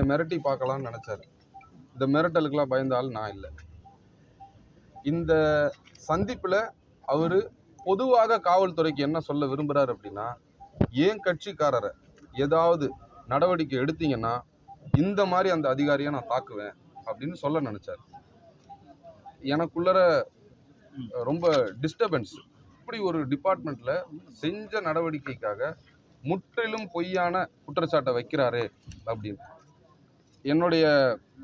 என்னை மிரட்டி பார்க்கலாம்னு நினச்சாரு. இந்த மிரட்டலுக்கெல்லாம் பயந்த ஆள் நான் இல்லை. இந்த சந்திப்பில் அவர் பொதுவாக காவல்துறைக்கு என்ன சொல்ல விரும்புகிறார் அப்படின்னா ஏன் கட்சிக்காரரை ஏதாவது நடவடிக்கை எடுத்தீங்கன்னா இந்த மாதிரி அந்த அதிகாரியை நான் தாக்குவேன் அப்படின்னு சொல்ல நினச்சார். எனக்குள்ளர ரொம்ப டிஸ்டர்பன்ஸ் இப்படி ஒரு டிபார்ட்மெண்ட்டில் செஞ்ச நடவடிக்கைக்காக முற்றிலும் பொய்யான குற்றச்சாட்டை வைக்கிறாரே அப்படின்னு. என்னுடைய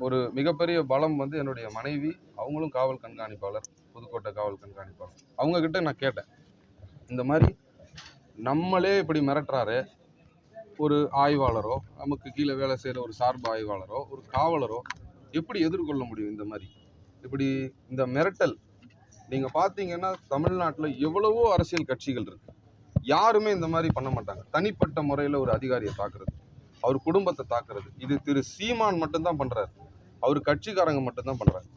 ஒரு மிகப்பெரிய பலம் வந்து என்னுடைய மனைவி அவங்களும் காவல் கண்காணிப்பாளர் புதுக்கோட்டை காவல் கண்காணிப்பாளர். அவங்கக்கிட்ட நான் கேட்டேன். இந்த மாதிரி நம்மளே இப்படி மிரட்டுறாரு ஒரு ஆய்வாளரோ நமக்கு கீழே வேலை செய்கிற ஒரு சார்பு ஆய்வாளரோ ஒரு காவலரோ எப்படி எதிர்கொள்ள முடியும் இந்த மாதிரி? இப்படி இந்த மிரட்டல் நீங்கள் பார்த்தீங்கன்னா தமிழ்நாட்டில் எவ்வளவோ அரசியல் கட்சிகள் இருக்குது யாருமே இந்த மாதிரி பண்ண மாட்டாங்க. தனிப்பட்ட முறையில் ஒரு அதிகாரியை தாக்குறது அவர் குடும்பத்தை தாக்குறது. இது திரு சீமான் மட்டும்தான் பண்ணுறாரு அவர் கட்சிக்காரங்க மட்டும்தான் பண்ணுறார்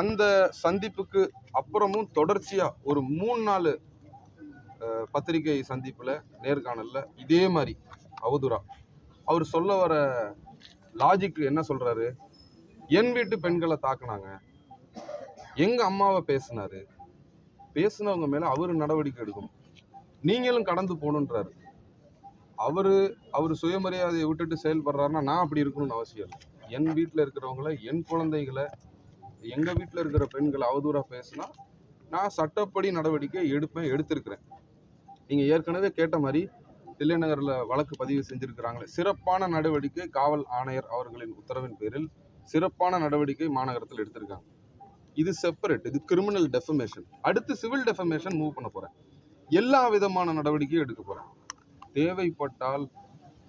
அந்த சந்திப்புக்கு அப்புறமும் தொடர்ச்சியாக ஒரு மூணு நாலு பத்திரிகை சந்திப்பில் நேர்காணலில் இதே மாதிரி அவதூறா. அவர் சொல்ல வர லாஜிக் என்ன சொல்கிறாரு என் வீட்டு பெண்களை தாக்குனாங்க. எங்கள் அம்மாவை பேசினாரு. பேசினவங்க மேலே அவர் நடவடிக்கை எடுக்கணும். நீங்களும் கடந்து போகணுன்றாரு. அவர் அவர் சுயமரியாதையை விட்டுட்டு செயல்படுறாருன்னா நான் அப்படி இருக்கணும்னு அவசியம் இல்லை. என் வீட்டில் இருக்கிறவங்கள என் குழந்தைகளை எங்கள் வீட்டில் இருக்கிற பெண்களை அவதூறாக பேசினா நான் சட்டப்படி நடவடிக்கை எடுப்பேன் எடுத்திருக்கிறேன். நீங்கள் ஏற்கனவே கேட்ட மாதிரி தில்லைநகரில் வழக்கு பதிவு செஞ்சுருக்கிறாங்களே சிறப்பான நடவடிக்கை காவல் ஆணையர் அவர்களின் உத்தரவின் பேரில் சிறப்பான நடவடிக்கை மாநகரத்தில் எடுத்திருக்காங்க. இது செப்பரேட் இது கிரிமினல் டெஃபமேஷன் அடுத்து சிவில் டெஃபமேஷன் மூவ் பண்ண போகிறேன் எல்லா விதமான நடவடிக்கையும் எடுக்க போகிறேன் தேவைப்பட்டால்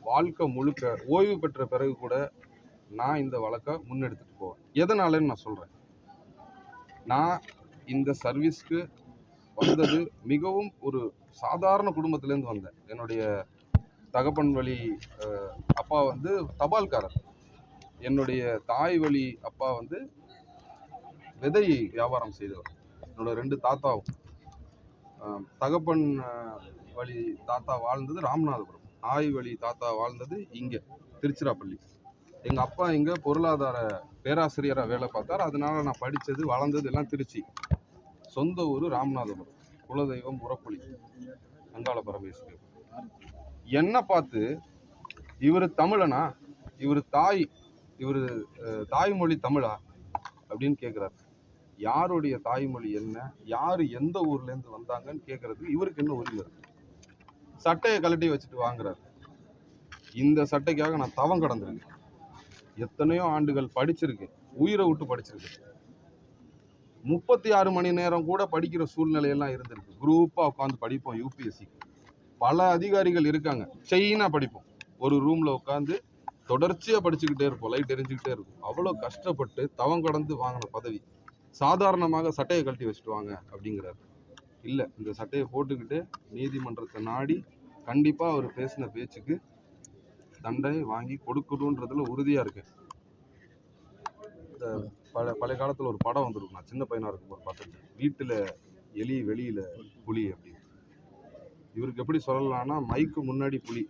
வாழ்க்கை முழுக்க ஓய்வு பெற்ற பிறகு கூட நான் இந்த வழக்கை முன்னெடுத்துட்டு போவேன். எதனாலன்னு நான் சொல்கிறேன் நான் இந்த சர்வீஸ்க்கு வந்தது மிகவும் ஒரு சாதாரண குடும்பத்திலேருந்து வந்தேன். என்னுடைய தகப்பன் வழி அப்பா வந்து தபால்காரர். என்னுடைய தாய் வழி அப்பா வந்து விதை வியாபாரம் செய்தவர். என்னோட ரெண்டு தாத்தாவும். தகப்பன் வழி தாத்தா வாழ்ந்தது ராமநாதபுரம். ஆய் வழி தாத்தா வாழ்ந்தது இங்கே திருச்சிராப்பள்ளி. எங்கள் அப்பா இங்கே பொருளாதார பேராசிரியராக வேலை பார்த்தார். அதனால நான் படித்தது வளர்ந்தது எல்லாம் திருச்சி. சொந்த ஊர் ராமநாதபுரம். குலதெய்வம் உரப்புலி அங்காள பரமேஸ்வரி. என்னை பார்த்து இவர் தமிழனா? இவர் தாய் இவர் தாய்மொழி தமிழா? அப்படின்னு கேட்குறாரு யாருடைய தாய்மொழி என்ன? யார் எந்த ஊர்லேருந்து வந்தாங்கன்னு கேட்குறதுக்கு இவருக்கு என்ன உரிமை இருக்கு? சட்டையை கழட்டி வச்சுட்டு வாங்குறாரு. இந்த சட்டைக்காக நான் தவம் கடந்திருக்கேன். எத்தனையோ ஆண்டுகள் படிச்சிருக்கேன். உயிரை விட்டு படிச்சிருக்கேன். முப்பத்தி ஆறு மணி நேரம் கூட படிக்கிற சூழ்நிலையெல்லாம் இருந்திருக்கு. குரூப்பாக உட்காந்து படிப்போம் யூபிஎஸ்சி பல அதிகாரிகள் இருக்காங்க. செயினாக படிப்போம். ஒரு ரூமில் உட்காந்து தொடர்ச்சியாக படிச்சுக்கிட்டே இருப்போம். லைட் எரிஞ்சுக்கிட்டே இருக்கும். அவ்வளோ கஷ்டப்பட்டு தவம் கடந்து வாங்கின பதவி. சாதாரணமாக சட்டையை கழட்டி வச்சுட்டு வாங்க அப்படிங்கிறார். இல்லை இந்த சட்டையை போட்டுக்கிட்டு நீதிமன்றத்தை நாடி கண்டிப்பாக அவர் பேசின பேச்சுக்கு தண்டனை வாங்கி கொடுக்கணுன்றதுல உறுதியாக இருக்கேன். இந்த பல பழைய காலத்தில் ஒரு படம் வந்திருக்கும். நான் சின்ன பையனாக இருக்கும்போது பார்த்துருக்கேன். வீட்டில் எலி வெளியில் புலி அப்படின்னு. இவருக்கு எப்படி சொல்லலாம்னா மைக்கு முன்னாடி புலி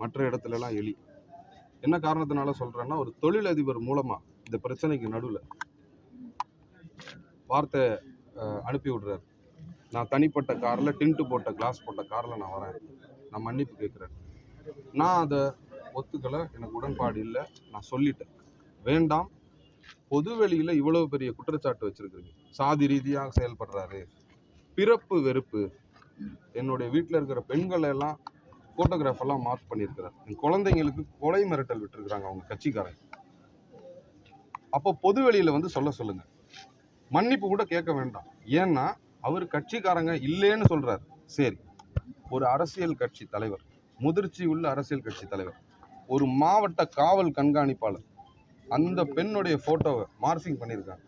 மற்ற இடத்துலலாம் எலி. என்ன காரணத்தினால சொல்கிறேன்னா ஒரு தொழிலதிபர் மூலமாக இந்த பிரச்சனைக்கு நடுவில் வார்த்தை அனுப்பி விடுறாரு. நான் தனிப்பட்ட காரில் டின்ட்டு போட்ட கிளாஸ் போட்ட காரில் நான் வரேன். நான் மன்னிப்பு கேட்குறேன். நான் அதை ஒத்துக்கலை எனக்கு உடன்பாடு இல்லை நான் சொல்லிட்டேன். வேண்டாம். பொதுவெளியில் இவ்வளோ இவ்வளவு பெரிய குற்றச்சாட்டு வச்சுருக்குறீங்க. சாதி ரீதியாக செயல்படுறாரு. பிறப்பு வெறுப்பு. என்னுடைய வீட்டில் இருக்கிற பெண்களை எல்லாம் ஃபோட்டோகிராஃபெல்லாம் மார்க் பண்ணியிருக்கிறார். என் குழந்தைங்களுக்கு கொலை மிரட்டல் விட்டுருக்குறாங்க அவங்க கட்சிக்காரங்க. அப்போ பொதுவெளியில் வந்து சொல்ல சொல்லுங்கள் மன்னிப்பு கூட கேட்க வேண்டாம். ஏன்னா அவர் கட்சிக்காரங்க இல்லைன்னு சொல்கிறார் சரி ஒரு அரசியல் கட்சி தலைவர் முதிர்ச்சி உள்ள அரசியல் கட்சி தலைவர் ஒரு மாவட்ட காவல் கண்காணிப்பாளர் அந்த பெண்ணுடைய ஃபோட்டோவை மார்ஃபிங் பண்ணியிருக்காங்க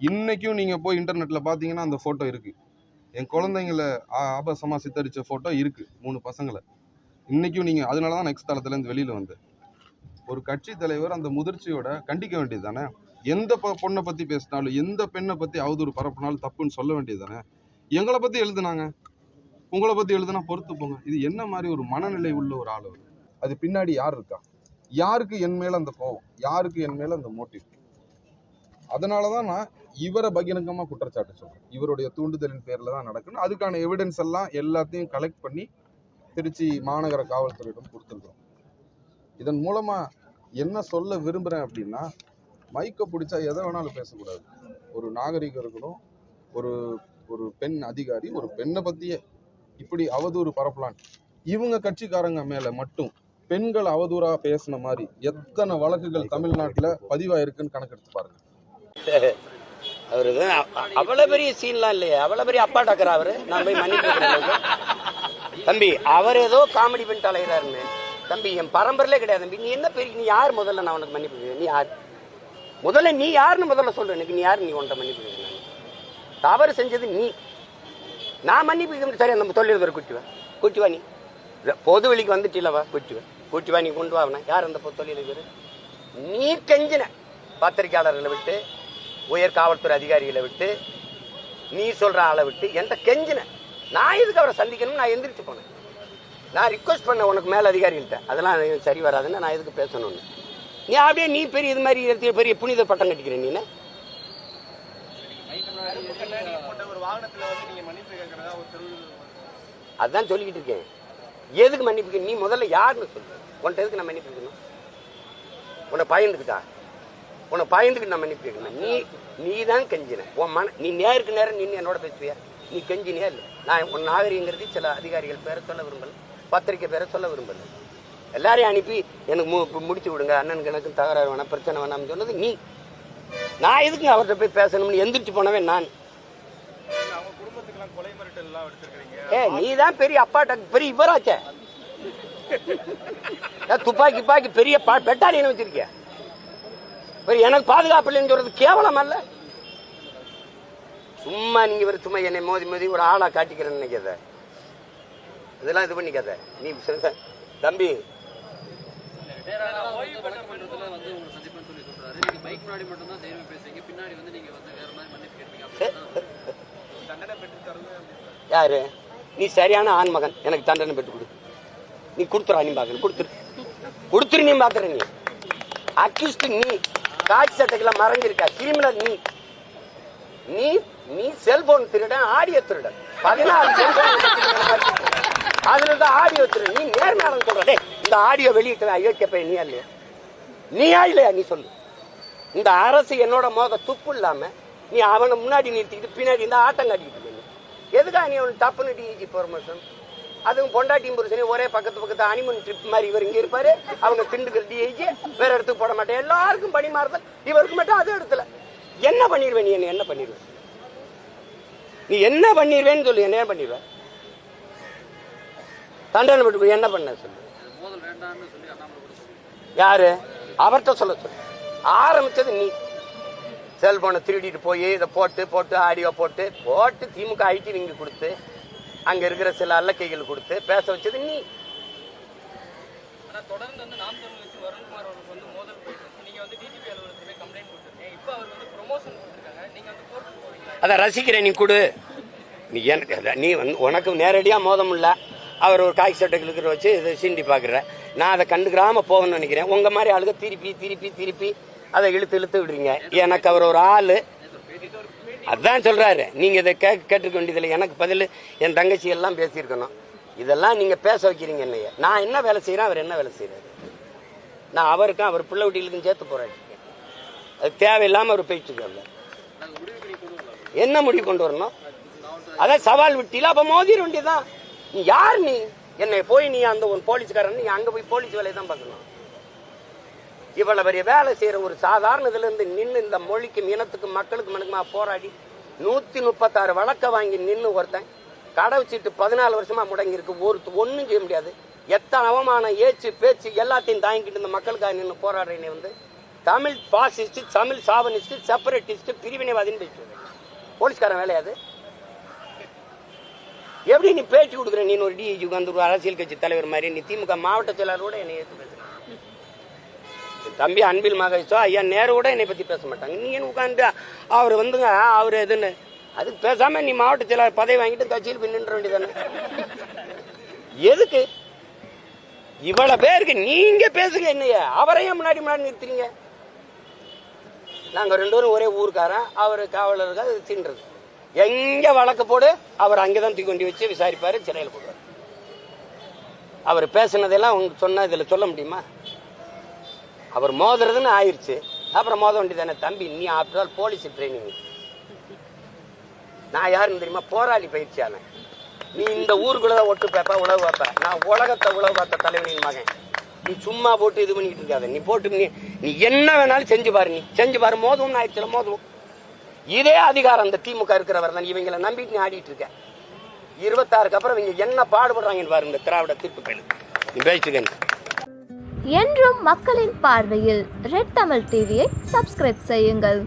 இன்றைக்கும் நீங்கள் போய் இன்டர்நெட்டில் பார்த்தீங்கன்னா அந்த ஃபோட்டோ இருக்குது என் குழந்தைங்கள ஆ- சித்தரித்த ஃபோட்டோ இருக்குது மூணு பசங்களை. இன்றைக்கும் நீங்கள் அதனால தான் நெக்ஸ்ட் தளத்துலேருந்து வெளியில் வந்து ஒரு கட்சி தலைவர் அந்த முதிர்ச்சியோட கண்டிக்க வேண்டியது தானே? எந்த ப பொண்ணை பற்றி பேசினாலும் எந்த பெண்ணை பற்றி அவதூறு பரப்புனாலும் தப்புன்னு சொல்ல வேண்டியது தானே எங்களை பற்றி எழுதுனாங்க. உங்களை பற்றி எழுதுனா பொறுத்து போங்க. இது என்ன மாதிரி ஒரு மனநிலை உள்ள ஒரு ஆள் அவர்? அது பின்னாடி யார் இருக்கா? யாருக்கு என் மேலே அந்த கோவம்? யாருக்கு என் மேலே அந்த மோட்டிவ் அதனால தான் நான் இவரை பகிரங்கமாக குற்றச்சாட்டு சொல்கிறேன் இவருடைய தூண்டுதலின் பேரில் தான் நடக்கணும் அதுக்கான எவிடன்ஸ் எல்லாம் எல்லாத்தையும் கலெக்ட் பண்ணி திருச்சி மாநகர காவல்துறையிடம் கொடுத்துருக்கோம் இதன் மூலமாக என்ன சொல்ல விரும்புகிறேன் அப்படின்னா மைக்கை பிடிச்சா எதை வேணாலும் பேசக்கூடாது. ஒரு நாகரிகம் இருக்கணும் ஒரு ஒரு பெண் அதிகாரி ஒரு பெண்ணை பற்றியே இப்படி அவதூறு பரப்பலான் இவங்க கட்சிக்காரங்க மேலே மட்டும் பெண்கள் அவதூறாக பேசின மாதிரி எத்தனை வழக்குகள் தமிழ்நாட்டில் பதிவாயிருக்குன்னு கணக்கெடுத்து பாருங்க. அவரு தான் பெரிய சீன்லாம் இல்லையே. அவ்வளோ பெரிய அப்பா டாக்கரா அவரு? நான் போய் மன்னிப்பு தம்பி அவர் ஏதோ காமெடி பண்ணிட்டு அலைகிறாருன்னு தம்பி என் பரம்பரையிலே கிடையாது. தம்பி நீ என்ன பெரிய நீ யார் முதல்ல நான் உனக்கு மன்னிப்பு நீ யார்? முதல்ல நீ யாருன்னு முதல்ல சொல்லு எனக்கு நீ யார்? நீ ஒன்றை மன்னிப்பு கேட்கிறேன் தவறு செஞ்சது நீ. நான் மன்னிப்பு கேட்க சரி அந்த தொழிலதிபர் கூட்டிவா குட்டிவா நீ. பொது வெளிக்கு வந்துட்டில்லவா கூட்டிவா குட்டிவா நீ கொண்டு வா யார் அந்த தொழில் தொழிலதிபர் நீ கெஞ்சின. பத்திரிக்கையாளர்களை விட்டு உயர் காவல்துறை அதிகாரிகளை விட்டு நீ சொல்ற ஆளை விட்டு என்கிட்ட கெஞ்சின. நான் எதுக்கு அவரை சந்திக்கணும் நான் எந்திரிச்சு போனேன். நான் ரிக்வஸ்ட் பண்ண உனக்கு மேல அதிகாரிகள்ட்ட அதெல்லாம் சரி வராதுன்னு நான் எதுக்கு பேசணும்னு? நீ அப்படியே நீ பெரிய இது மாதிரி இடத்துல பெரிய புனித பட்டம் கட்டிக்கிற நீ அதான் சொல்லிக்கிட்டு இருக்கேன். எதுக்கு மன்னிப்பு நீ முதல்ல யாருன்னு சொல்லு. உன்ட்ட எதுக்கு நான் மன்னிப்பு கேட்கணும்? உன்னை பயந்துக்கிட்டா? உன்னை பயந்துக்கிட்டு நான் மன்னிப்பு கேட்கணும். நீ நீ தான் கெஞ்சின. உன் மன நீ நேருக்கு நேரம் நின்று என்னோட பேசுவியா? நீ கெஞ்சினியா இல்லை? நான் உன் நாகரிகங்கிறது சில அதிகாரிகள் பேரை சொல்ல விரும்பல. பத்திரிக்கை பேரை சொல்ல விரும்பல. எல்லாரையும் அனுப்பி எனக்கு மு முடிச்சு விடுங்க அண்ணனுக்கு எனக்கு தகராறு வேணாம் பிரச்சனை வேணாம்னு சொன்னது நீ. நான் எதுக்கு அவர்கிட்ட போய் பேசணும்னு எந்திரிச்சு போனவே நான். ஏ நீ தான் பெரிய அப்பாட்ட பெரிய இவராச்சே. துப்பாக்கி துப்பாக்கி பெரிய ப- பெட்டாலியன் வச்சிருக்கிய. எனக்கு பாதுகாப்பு இல்லைன்னு சொல்றது கேவலம் அல்ல. சும்மா நீங்க ஒரு சும்மா என்னை மோதி மோதி ஒரு ஆளா காட்டிக்கிறேன்னு நினைக்காத. இதெல்லாம் இது பண்ணிக்காத. நீ தம்பி சொல்ற- தம்பி வழக்கமன்றத்துல வந்து உங்களை சந்திப்புன்னு சொல்லி சொல்றாரு. நீங்க மைக் முன்னாடி மட்டும் தான் தைரியமா பேசுறீங்க. பின்னாடி வந்து நீங்க வந்து வேற மாதிரி மன்னிப்பு கேட்பீங்க அப்படின்னு யாரு? நீ சரியான ஆண்மகன் எனக்கு தண்டனை பெற்று கொடு. நீ கொடுத்துறா நீ பாக்கணும் கொடுத்துரு. கொடுத்துரு நீ பாக்குற நீ. அக்யூஸ்ட் நீ காட்சி சட்டத்துல மறைஞ்சிருக்க கிரிமினல் நீ. நீ நீ செல்போன் திருடன் ஆடியோ திருடன். பதினாலு செல்போன் அதுல ஆடியோ திருடன் நீ நேர்மையாளன் சொல்ற. இந்த ஆடியோ வெளியிட்டு அயோக்கிய பையன் நீ இல்லையா? நீயா இல்லையா? நீ சொல்லு. இந்த அரசு என்னோட மோத துப்பு இல்லாம நீ அவனை முன்னாடி நிறுத்திக்கிட்டு பின்னாடி இந்த ஆட்டம் காட்டிக்கிட்டு இருக்க நீ. நீ அவன் தப்புன்னு டிஜி ப்ரொமோஷன் அதுவும் பொண்டாட்டி புருஷனையும் ஒரே பக்கத்து பக்கத்து அனிமன் ட்ரிப் மாதிரி இவர் இங்கே இருப்பாரு. அவங்க திண்டுக்கிற டிஐஜி வேற இடத்துக்கு போட மாட்டேன். எல்லாருக்கும் பணி மாறுதல். இவருக்கு மட்டும் அது இடத்துல என்ன பண்ணிடுவேன் நீ? என்ன என்ன பண்ணிடுவேன் நீ என்ன பண்ணிடுவேன்னு சொல்லு. என்ன பண்ணிடுவேன் தண்டனை விட்டு என்ன பண்ண சொல்லு? யாரு? அவர்கிட்ட சொல்ல சொல்லு. ஆரம்பிச்சது நீ. செல்போனை திருடிட்டு போய் இதை போட்டு போட்டு ஆடியோ போட்டு போட்டு திமுக ஐடி விங்க கொடுத்து அங்க இருக்கிற சில அல்லக்கைகள் கொடுத்து பேச வச்சது நீ. தொடர்ந்து வந்து நாம் தமிழ் வருண்குமார் அவருக்கு வந்து மோதல் போயிட்டு நீங்க வந்து டிஜிபி அலுவலகத்துல கம்ப்ளைண்ட் கொடுத்துருக்கீங்க இப்போ அவர் வந்து ப்ரொமோஷன் கொடுத்துருக்காங்க நீங்க வந்து கோர்ட்டுக்கு அதை ரசிக்கிறேன் நீ கொடு. நீ எனக்கு நீ வந்து உனக்கு நேரடியாக மோதம் இல்லை அவர் ஒரு காய் சட்டைகளுக்கு வச்சு இதை சீண்டி பார்க்குற நான் அதை கண்டுக்கிறாமல் போகணும்னு நினைக்கிறேன். உங்கள் மாதிரி ஆளுங்க திருப்பி திருப்பி திருப்பி அதை இழுத்து இழுத்து விடுறீங்க. எனக்கு அவர் ஒரு ஆள். அதான் சொல்கிறாரு நீங்கள் இதை கே கேட்டுக்க வேண்டியதில்லை. எனக்கு பதில் என் தங்கச்சி எல்லாம் பேசியிருக்கணும். இதெல்லாம் நீங்கள் பேச வைக்கிறீங்க என்னைய நான் என்ன வேலை செய்கிறேன் அவர் என்ன வேலை செய்கிறாரு நான் அவருக்கும் அவர் பிள்ளை வீட்டிலுக்கும் சேர்த்து போகிறேன் அது தேவையில்லாமல் அவர் போயிட்டு என்ன முடிவு கொண்டு வரணும்? அதான் சவால் விட்டில அப்போ மோதிர வேண்டியதான் நீ யார் நீ? என்னை போய் நீ அந்த ஒரு போலீஸ்காரன் நீ அங்க போய் போலீஸ் வேலையை தான் பார்க்கணும். இவ்வளவு பெரிய வேலை செய்யற ஒரு சாதாரண இதுலேருந்து நின்று இந்த மொழிக்கும் இனத்துக்கும் மக்களுக்கும் மனுக்குமா போராடி நூத்தி முப்பத்தாறு வழக்க வாங்கி நின்று ஒருத்தன் கடை வச்சுட்டு பதினாலு வருஷமா முடங்கியிருக்கு. ஒரு ஒன்றும் செய்ய முடியாது. எத்தனை அவமானம் ஏச்சு பேச்சு எல்லாத்தையும் தாங்கிட்டு இந்த மக்களுக்காக நின்று போராடுறேனே வந்து Tamil fascist Tamil chauvinist separatist பிரிவினைவாதின்னு பேசிட்டு போலீஸ்காரன் வேலையாது எப்படி நீ பேச்சு கொடுக்குற? நீ ஒரு டிஐஜி உட்காந்து அரசியல் கட்சி தலைவர் மாதிரி நீ திமுக மாவட்ட செயலாளரோட என்னை ஏற்று பேசுற. தம்பி அன்பில் மகேஷோ ஐயா நேரோட என்னை பத்தி பேச மாட்டாங்க. நீங்க உட்காந்து அவர் வந்துங்க அவர் எதுன்னு? அதுக்கு பேசாம நீ மாவட்ட செயலாளர் பதவி வாங்கிட்டு கட்சியில் போய் நின்ற வேண்டியதானே எதுக்கு? இவ்வளவு பேருக்கு நீங்க பேசுங்க என்னைய. அவரையும் முன்னாடி முன்னாடி நிறுத்துறீங்க? நாங்க ரெண்டு பேரும் ஒரே ஊருக்காரன் அவர் காவலர்கள் தின்றது. எங்க வழக்கு போடு. அவர் அங்கதான் தூக்கி கொண்டு வச்சு விசாரிப்பாரு சிறையில் போடுவார். அவர் பேசுனதெல்லாம் உங்க சொன்ன இதுல சொல்ல முடியுமா? அவர் மோதுறதுன்னு ஆயிருச்சு. அப்புறம் மோத வேண்டியதானே தம்பி? நீ ஆஃப்டர் ஆல் போலீஸ் ட்ரைனிங் நான் யாருன்னு தெரியுமா? போராளி பயிற்சியாளன். நீ இந்த ஊருக்குள்ள தான் ஒட்டு பேப்ப உழவு வைப்ப. நான் உலகத்தை உழவு பார்த்த தலைவனின் மகன். நீ சும்மா போட்டு இது பண்ணிக்கிட்டு இருக்காத. நீ போட்டு நீ நீ என்ன வேணாலும் செஞ்சு பாரு நீ. செஞ்சு பாரு. மோதும் ஆயிடுச்சு மோதும் இதே அதிகாரம் அந்த திமுக இருக்கிறவர் தான் இவங்களை நம்பிட்டு நீ ஆடிட்டு இருக்க. இருபத்தாறுக்கு அப்புறம் இவங்க என்ன பாடுபடுறாங்கன்னு பாரு இந்த திராவிட தீர்ப்புகள் என்றும் மக்களின் பார்வையில் ரெட் தமிழ் டிவியை சப்ஸ்கிரைப் செய்யுங்கள்.